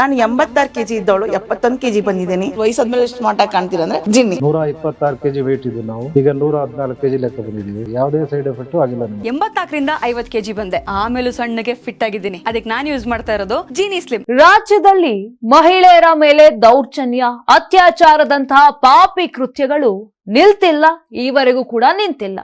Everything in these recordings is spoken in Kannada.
ನಾನು ಎಂಬತ್ತಾರು ಕೆಜಿ ಇದ್ದವಳು ಎಪ್ಪತ್ತೊಂದು ಕೆಜಿ ಬಂದಿದ್ದೀನಿ. ವಯಸ್ಸಾದ್ಮೇಲೆ ಎಷ್ಟು ಮಾಟ ಕಾಣ್ತೀರ ಅಂದ್ರೆ ಜಿನ್ನಿ. ನೂರ ಇಪ್ಪತ್ತಾರು ಕೆಜಿ ವೇಟ್ ಇದ್ದು ನಾವು. ಈಗ ನೂರ ಹದಿನಾಲ್ಕು ಕೆಜಿ ಲೆಕ್ಕ ಬಂದಿದ್ದೀವಿ. ಯಾವುದೇ ಸೈಡ್ ಎಫೆಕ್ಟ್ ಆಗಿಲ್ಲ ನಮಗೆ. ಎಂಬತ್ನಾಲ್ಕರಿಂದ ಐವತ್ ಕೆಜಿ ಬಂದೆ. ಆಮೇಲೂ ಸಣ್ಣಗೆ ಫಿಟ್ ಆಗಿದ್ದೀನಿ. ಅದಕ್ಕೆ ನಾನು ಯೂಸ್ ಮಾಡ್ತಾ ಇರೋದು ಜೀನಿ ಸ್ಲಿಮ್ ರಾಜ್ಯದಲ್ಲಿ ಮಹಿಳೆಯರ ಮೇಲೆ ದೌರ್ಜನ್ಯ ಅತ್ಯಾಚಾರದಂತಹ ಪಾಪಿ ಕೃತ್ಯಗಳು ನಿಲ್ತಿಲ್ಲ ಈವರೆಗೂ ಕೂಡ ನಿಂತಿಲ್ಲ.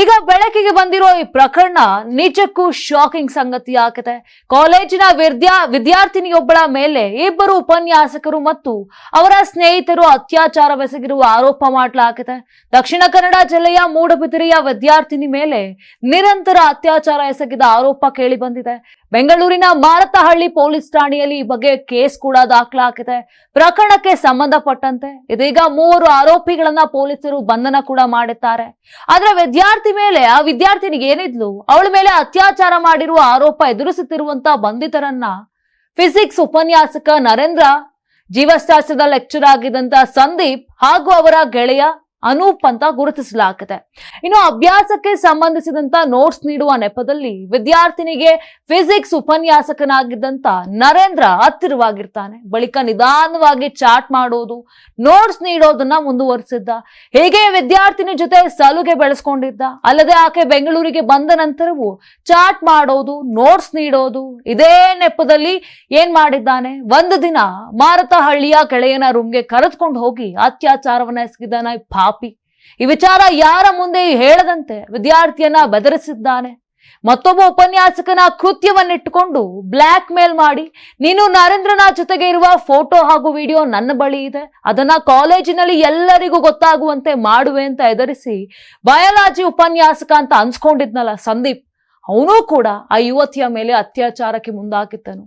ಈಗ ಬೆಳಕಿಗೆ ಬಂದಿರೋ ಈ ಪ್ರಕರಣ ನಿಜಕ್ಕೂ ಶಾಕಿಂಗ್ ಸಂಗತಿ ಆಗಿದೆ. ಕಾಲೇಜಿನ ವಿದ್ಯಾ ವಿದ್ಯಾರ್ಥಿನಿಯೊಬ್ಬಳ ಮೇಲೆ ಇಬ್ಬರು ಉಪನ್ಯಾಸಕರು ಮತ್ತು ಅವರ ಸ್ನೇಹಿತರು ಅತ್ಯಾಚಾರವೆಸಗಿರುವ ಆರೋಪ ಮಾಡಲಾಗಿದೆ. ದಕ್ಷಿಣ ಕನ್ನಡ ಜಿಲ್ಲೆಯ ಮೂಡಬಿದಿರೆಯ ವಿದ್ಯಾರ್ಥಿನಿ ಮೇಲೆ ನಿರಂತರ ಅತ್ಯಾಚಾರ ಎಸಗಿದ ಆರೋಪ ಕೇಳಿ ಬಂದಿದೆ ಬೆಂಗಳೂರಿನ ಮಾರತಹಳ್ಳಿ ಪೊಲೀಸ್ ಠಾಣೆಯಲ್ಲಿ ಈ ಬಗ್ಗೆ ಕೇಸ್ ಕೂಡ ದಾಖಲಾಗಿದೆ. ಪ್ರಕರಣಕ್ಕೆ ಸಂಬಂಧಪಟ್ಟಂತೆ ಇದೀಗ ಮೂವರು ಆರೋಪಿಗಳನ್ನ ಪೊಲೀಸರು ಬಂಧನ ಕೂಡ ಮಾಡಿದ್ದಾರೆ. ಆದ್ರೆ ವಿದ್ಯಾರ್ಥಿ ಮೇಲೆ, ಆ ವಿದ್ಯಾರ್ಥಿನಿಗೆ ಏನಿದ್ಲು? ಅವಳ ಮೇಲೆ ಅತ್ಯಾಚಾರ ಮಾಡಿರುವ ಆರೋಪ ಎದುರಿಸುತ್ತಿರುವಂತ ಬಂಧಿತರನ್ನ ಫಿಸಿಕ್ಸ್ ಉಪನ್ಯಾಸಕ ನರೇಂದ್ರ, ಜೀವಶಾಸ್ತ್ರದ ಲೆಕ್ಚರ್ ಆಗಿದ್ದಂತ ಸಂದೀಪ್ ಹಾಗೂ ಅವರ ಗೆಳೆಯ ಅನೂಪ್ ಅಂತ ಗುರುತಿಸಲಾಗಿದೆ ಇನ್ನು ಅಭ್ಯಾಸಕ್ಕೆ ಸಂಬಂಧಿಸಿದಂತ ನೋಟ್ಸ್ ನೀಡುವ ನೆಪದಲ್ಲಿ ವಿದ್ಯಾರ್ಥಿನಿಗೆ ಫಿಸಿಕ್ಸ್ ಉಪನ್ಯಾಸಕನಾಗಿದ್ದಂತ ನರೇಂದ್ರ ಹತ್ತಿರವಾಗಿರ್ತಾನೆ. ಬಳಿಕ ನಿಧಾನವಾಗಿ ಚಾಟ್ ಮಾಡೋದು ನೋಟ್ಸ್ ನೀಡೋದನ್ನ ಮುಂದುವರಿಸಿದ್ದ. ಹೇಗೆ ವಿದ್ಯಾರ್ಥಿನಿ ಜೊತೆ ಸಲುಗೆ ಬೆಳೆಸ್ಕೊಂಡಿದ್ದ? ಅಲ್ಲದೆ ಆಕೆ ಬೆಂಗಳೂರಿಗೆ ಬಂದ ನಂತರವೂ ಚಾಟ್ ಮಾಡೋದು ನೋಟ್ಸ್ ನೀಡೋದು, ಇದೇ ನೆಪದಲ್ಲಿ ಏನ್ ಮಾಡಿದ್ದಾನೆ? ಒಂದು ದಿನ ಮಾರತಹಳ್ಳಿಯ ಕೆಳೆಯನ ರೂಮ್ಗೆ ಕರೆದುಕೊಂಡು ಹೋಗಿ ಅತ್ಯಾಚಾರವನ್ನ ಎಸಗಿದ್ದಾನೆ ಪಾಪಿ. ಈ ವಿಚಾರ ಯಾರ ಮುಂದೆ ಹೇಳದಂತೆ ವಿದ್ಯಾರ್ಥಿಯನ್ನ ಬೆದರಿಸಿದ್ದಾನೆ. ಮತ್ತೊಬ್ಬ ಉಪನ್ಯಾಸಕನ ಕೃತ್ಯವನ್ನಿಟ್ಟುಕೊಂಡು ಬ್ಲ್ಯಾಕ್ ಮೇಲ್ ಮಾಡಿ, ನೀನು ನರೇಂದ್ರನ ಜೊತೆಗೆ ಇರುವ ಫೋಟೋ ಹಾಗೂ ವಿಡಿಯೋ ನನ್ನ ಬಳಿ ಇದೆ. ಅದನ್ನ ಕಾಲೇಜಿನಲ್ಲಿ ಎಲ್ಲರಿಗೂ ಗೊತ್ತಾಗುವಂತೆ ಮಾಡುವೆ ಅಂತ ಎದುರಿಸಿ ಬಯಾಲಜಿ ಉಪನ್ಯಾಸಕ ಅಂತ ಅನ್ಸ್ಕೊಂಡಿದ್ನಲ್ಲ ಸಂದೀಪ್. ಅವನೂ ಕೂಡ ಆ ಯುವತಿಯ ಮೇಲೆ ಅತ್ಯಾಚಾರಕ್ಕೆ ಮುಂದಾಗಿದ್ದನು.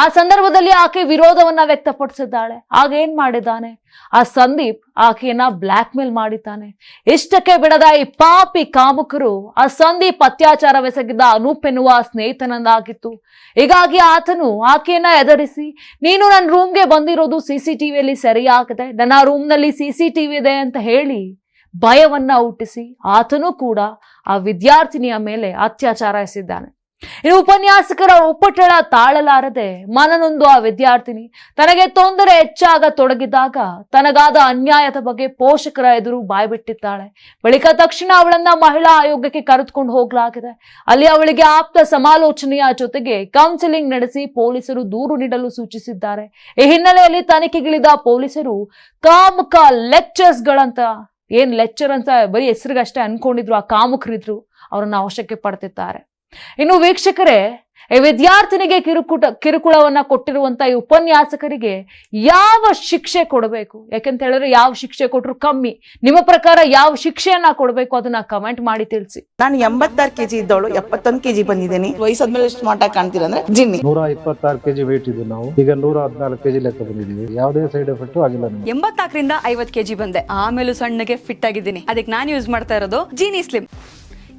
ಆ ಸಂದರ್ಭದಲ್ಲಿ ಆಕೆ ವಿರೋಧವನ್ನ ವ್ಯಕ್ತಪಡಿಸಿದ್ದಾಳೆ. ಆಗ ಏನ್ ಮಾಡಿದ್ದಾನೆ? ಆ ಸಂದೀಪ್ ಆಕೆಯನ್ನ ಬ್ಲ್ಯಾಕ್ ಮೇಲ್ ಮಾಡಿದ್ದಾನೆ. ಇಷ್ಟಕ್ಕೆ ಬಿಡದ ಈ ಪಾಪಿ ಕಾಮುಕರು ಆ ಸಂದೀಪ್ ಅತ್ಯಾಚಾರವೆಸಗಿದ್ದ ಅನೂಪ್ ಎನ್ನುವ ಸ್ನೇಹಿತನಂದಾಗಿತ್ತು ಹೀಗಾಗಿ ಆತನು ಆಕೆಯನ್ನ ಎದರಿಸಿ, ನೀನು ನನ್ನ ರೂಮ್ಗೆ ಬಂದಿರೋದು ಸಿ ಸಿ ಟಿವಿಯಲ್ಲಿ ಸರಿಯಾಗಿದೆ. ನನ್ನ ರೂಮ್ನಲ್ಲಿ ಸಿ ಸಿ ಟಿವಿ ಇದೆ ಅಂತ ಹೇಳಿ ಭಯವನ್ನ ಹುಟ್ಟಿಸಿ, ಆತನು ಕೂಡ ಆ ವಿದ್ಯಾರ್ಥಿನಿಯ ಮೇಲೆ ಅತ್ಯಾಚಾರ ಎಸೆದಿದ್ದಾನೆ ಇನ್ನು ಉಪನ್ಯಾಸಕರ ಉಪಟಳ ತಾಳಲಾರದೆ ಮನನೊಂದು ಆ ವಿದ್ಯಾರ್ಥಿನಿ ತನಗೆ ತೊಂದರೆ ಹೆಚ್ಚಾಗ ತೊಡಗಿದಾಗ ತನಗಾದ ಅನ್ಯಾಯದ ಬಗ್ಗೆ ಪೋಷಕರ ಎದುರು ಬಾಯ್ಬಿಟ್ಟಿದ್ದಾಳೆ. ಬಳಿಕ ತಕ್ಷಣ ಅವಳನ್ನ ಮಹಿಳಾ ಆಯೋಗಕ್ಕೆ ಕರೆದುಕೊಂಡು ಹೋಗಲಾಗಿದೆ. ಅಲ್ಲಿ ಅವಳಿಗೆ ಆಪ್ತ ಸಮಾಲೋಚನೆಯ ಜೊತೆಗೆ ಕೌನ್ಸಿಲಿಂಗ್ ನಡೆಸಿ ಪೊಲೀಸರು ದೂರು ನೀಡಲು ಸೂಚಿಸಿದ್ದಾರೆ. ಈ ಹಿನ್ನೆಲೆಯಲ್ಲಿ ತನಿಖೆಗಿಳಿದ ಪೊಲೀಸರು ಕಾಮುಕ ಲೆಕ್ಚರ್ಸ್ ಗಳಂತ ಏನ್ ಲೆಕ್ಚರ್ ಅಂತ ಬರೀ ಹೆಸರಿಗಷ್ಟೇ ಅನ್ಕೊಂಡಿದ್ರು, ಆ ಕಾಮುಕರಿದ್ರು, ಅವರನ್ನ ಅವಶ್ಯಕ್ಕೆ ಪಡ್ತಿದ್ದಾರೆ ಇನ್ನು ವೀಕ್ಷಕರೇ ಈ ವಿದ್ಯಾರ್ಥಿನಿಗೆ ಕಿರುಕುಟ ಕಿರುಕುಳವನ್ನ ಕೊಟ್ಟಿರುವಂತ ಈ ಉಪನ್ಯಾಸಕರಿಗೆ ಯಾವ ಶಿಕ್ಷೆ ಕೊಡಬೇಕು? ಯಾಕೆಂತ ಹೇಳಿದ್ರೆ ಯಾವ ಶಿಕ್ಷೆ ಕೊಟ್ಟರು ಕಮ್ಮಿ. ನಿಮ್ಮ ಪ್ರಕಾರ ಯಾವ ಶಿಕ್ಷೆಯನ್ನ ಕೊಡಬೇಕು ಅದನ್ನ ಕಮೆಂಟ್ ಮಾಡಿ ತಿಳಿಸಿ. ನಾನು ಎಂಬತ್ತಾರು ಕೆಜಿ ಇದ್ದವಳು ಎಪ್ಪತ್ತೊಂದು ಕೆಜಿ ಬಂದಿದ್ದೀನಿ. ವಯಸ್ಸಾದ್ಮೇಲೆ ಎಷ್ಟು ಸ್ಮಾರ್ಟ್ ಆಗಿ ಕಾಣ್ತೀರಾ ಅಂದ್ರೆ ಜಿನ್ನಿ. ನೂರ ಇಪ್ಪತ್ತಾರು ಕೆಜಿ ವೇಟ್ ಇದ್ದು ನಾವು. ಈಗ ನೂರ ಹದಿನಾಲ್ಕು ಕೆಜಿ ಲೆಕ್ಕ ಬಂದಿದ್ದೀವಿ. ಯಾವುದೇ ಸೈಡ್ ಎಫೆಕ್ಟ್ ಆಗಿಲ್ಲ ಎಂಬತ್ನಾಲ್ಕರಿಂದ ಐವತ್ ಕೆಜಿ ಬಂದೆ. ಆಮೇಲೆ ಸಣ್ಣಗೆ ಫಿಟ್ ಆಗಿದ್ದೀನಿ. ಅದಕ್ಕೆ ನಾನು ಯೂಸ್ ಮಾಡ್ತಾ ಇರೋದು ಜೀನಿ ಸ್ಲಿಮ್